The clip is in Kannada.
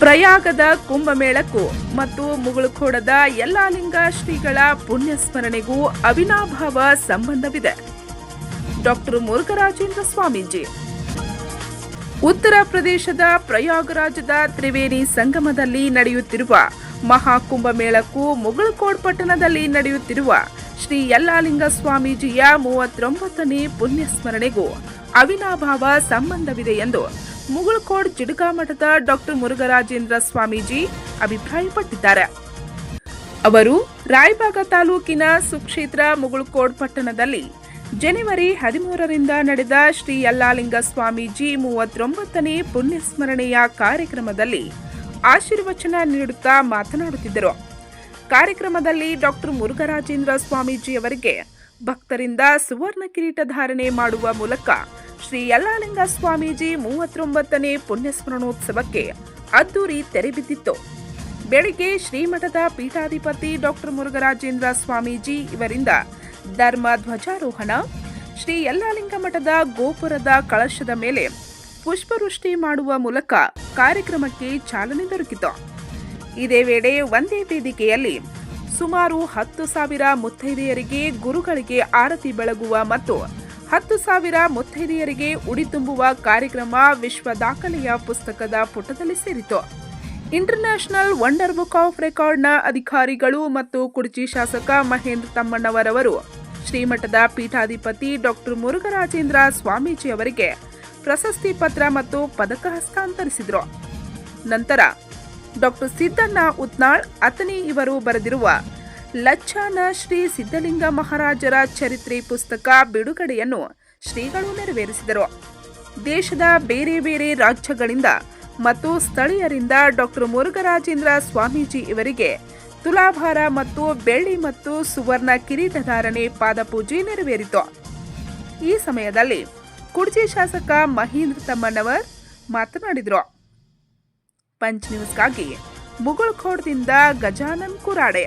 ಪ್ರಯಾಗದ ಕುಂಭಮೇಳಕ್ಕೂ ಮತ್ತು ಮುಗುಳುಖೋಡದ ಯಲ್ಲಾಲಿಂಗ ಶ್ರೀಗಳ ಪುಣ್ಯಸ್ಮರಣೆಗೂ ಅವಿನಾಭಾವ ಸಂಬಂಧವಿದೆ. ಡಾಕ್ಟರ್ ಮುರುಘರಾಜೇಂದ್ರ ಸ್ವಾಮೀಜಿ. ಉತ್ತರ ಪ್ರದೇಶದ ಪ್ರಯಾಗರಾಜದ ತ್ರಿವೇಣಿ ಸಂಗಮದಲ್ಲಿ ನಡೆಯುತ್ತಿರುವ ಮಹಾಕುಂಭಮೇಳಕ್ಕೂ ಮುಗಳಕೋಡ್ ಪಟ್ಟಣದಲ್ಲಿ ನಡೆಯುತ್ತಿರುವ ಶ್ರೀ ಯಲ್ಲಾಲಿಂಗ ಸ್ವಾಮೀಜಿಯ ಮೂವತ್ತೊಂಬತ್ತನೇ ಪುಣ್ಯಸ್ಮರಣೆಗೂ ಅವಿನಾಭಾವ ಸಂಬಂಧವಿದೆ ಎಂದು ಮುಗಳಕೋಡ್ ಜಿಡ್ಗಾ ಮಠದ ಡಾಕ್ಟರ್ ಮುರುಘರಾಜೇಂದ್ರ ಸ್ವಾಮೀಜಿ ಅಭಿಪ್ರಾಯಪಟ್ಟಿದ್ದಾರೆ. ಅವರು ರಾಯಬಾಗ ತಾಲೂಕಿನ ಸುಕ್ಷೇತ್ರ ಮುಗುಳ್ಕೋಡ್ ಪಟ್ಟಣದಲ್ಲಿ ಜನವರಿ ಹದಿಮೂರರಿಂದ ನಡೆದ ಶ್ರೀ ಯಲ್ಲಾಲಿಂಗ ಸ್ವಾಮೀಜಿ ಮೂವತ್ತೊಂಬತ್ತನೇ ಪುಣ್ಯಸ್ಮರಣೆಯ ಕಾರ್ಯಕ್ರಮದಲ್ಲಿ ಆಶೀರ್ವಚನ ನೀಡುತ್ತಾ ಮಾತನಾಡುತ್ತಿದ್ದರು. ಕಾರ್ಯಕ್ರಮದಲ್ಲಿ ಡಾಕ್ಟರ್ ಮುರುಘರಾಜೇಂದ್ರ ಸ್ವಾಮೀಜಿ ಅವರಿಗೆ ಭಕ್ತರಿಂದ ಸುವರ್ಣ ಕಿರೀಟ ಧಾರಣೆ ಮಾಡುವ ಮೂಲಕ ಶ್ರೀ ಯಲ್ಲಾಲಿಂಗ ಸ್ವಾಮೀಜಿ ಮೂವತ್ತೊಂಬತ್ತನೇ ಪುಣ್ಯಸ್ಮರಣೋತ್ಸವಕ್ಕೆ ಅದ್ದೂರಿ ತೆರೆಬಿದ್ದಿತ್ತು ಬೆಳಿಗ್ಗೆ ಶ್ರೀಮಠದ ಪೀಠಾಧಿಪತಿ ಡಾಕ್ಟರ್ ಮುರುಘರಾಜೇಂದ್ರ ಸ್ವಾಮೀಜಿ ಇವರಿಂದ ಧರ್ಮ ಧ್ವಜಾರೋಹಣ, ಶ್ರೀ ಯಲ್ಲಾಲಿಂಗ ಮಠದ ಗೋಪುರದ ಕಳಶದ ಮೇಲೆ ಪುಷ್ಪವೃಷ್ಟಿ ಮಾಡುವ ಮೂಲಕ ಕಾರ್ಯಕ್ರಮಕ್ಕೆ ಚಾಲನೆ ದೊರಕಿತು. ಇದೇ ವೇಳೆ ಒಂದೇ ವೇದಿಕೆಯಲ್ಲಿ ಸುಮಾರು ಹತ್ತು ಸಾವಿರ ಮುತ್ತೈದೆಯರಿಗೆ ಗುರುಗಳಿಗೆ ಆರತಿ ಬೆಳಗುವ ಮತ್ತು ಹತ್ತು ಸಾವಿರ ಮುತ್ತೈದೆಯರಿಗೆ ಉಡಿ ತುಂಬುವ ಕಾರ್ಯಕ್ರಮ ವಿಶ್ವ ದಾಖಲೆಯ ಪುಸ್ತಕದ ಪುಟದಲ್ಲಿ ಸೇರಿತು. ಇಂಟರ್ನ್ಯಾಷನಲ್ ವಂಡರ್ ಬುಕ್ ಆಫ್ ರೆಕಾರ್ಡ್ನ ಅಧಿಕಾರಿಗಳು ಮತ್ತು ಕುರ್ಚಿ ಶಾಸಕ ಮಹೇಂದ್ರ ತಮ್ಮಣ್ಣವರವರು, ಶ್ರೀಮಠದ ಪೀಠಾಧಿಪತಿ ಡಾಕ್ಟರ್ ಮುರುಘರಾಜೇಂದ್ರ ಸ್ವಾಮೀಜಿ ಅವರಿಗೆ ಪ್ರಶಸ್ತಿ ಪತ್ರ ಮತ್ತು ಪದಕ ಹಸ್ತಾಂತರಿಸಿದರು. ನಂತರ ಡಾಕ್ಟರ್ ಸಿದ್ದಣ್ಣ ಉತ್ನಾಳ್, ಅತನಿ ಇವರು ಬರೆದಿರುವ ಲಚ್ಚಾನ ಶ್ರೀ ಸಿದ್ಧಲಿಂಗ ಮಹಾರಾಜರ ಚರಿತ್ರೆ ಪುಸ್ತಕ ಬಿಡುಗಡೆಯನ್ನು ಶ್ರೀಗಳು ನೆರವೇರಿಸಿದರು. ದೇಶದ ಬೇರೆ ಬೇರೆ ರಾಜ್ಯಗಳಿಂದ ಮತ್ತು ಸ್ಥಳೀಯರಿಂದ ಡಾಕ್ಟರ್ ಮುರುಘರಾಜೇಂದ್ರ ಸ್ವಾಮೀಜಿ ಇವರಿಗೆ ತುಲಾಭಾರ ಮತ್ತು ಬೆಳ್ಳಿ ಮತ್ತು ಸುವರ್ಣ ಕಿರೀಟಧಾರಣೆ ಪಾದಪೂಜೆ ನೆರವೇರಿತು. ಈ ಸಮಯದಲ್ಲಿ ಕುಡ್ಜಿ ಶಾಸಕ ಮಹೇಂದ್ರ ತಮ್ಮಣ್ಣವರ್ ಮಾತನಾಡಿದರು. ಪಂಚ್ ನ್ಯೂಸ್ಗಾಗಿ ಮುಗುಳ್ಖೋಡ್ದಿಂದ ಗಜಾನನ್ ಕುರಾಡೆ.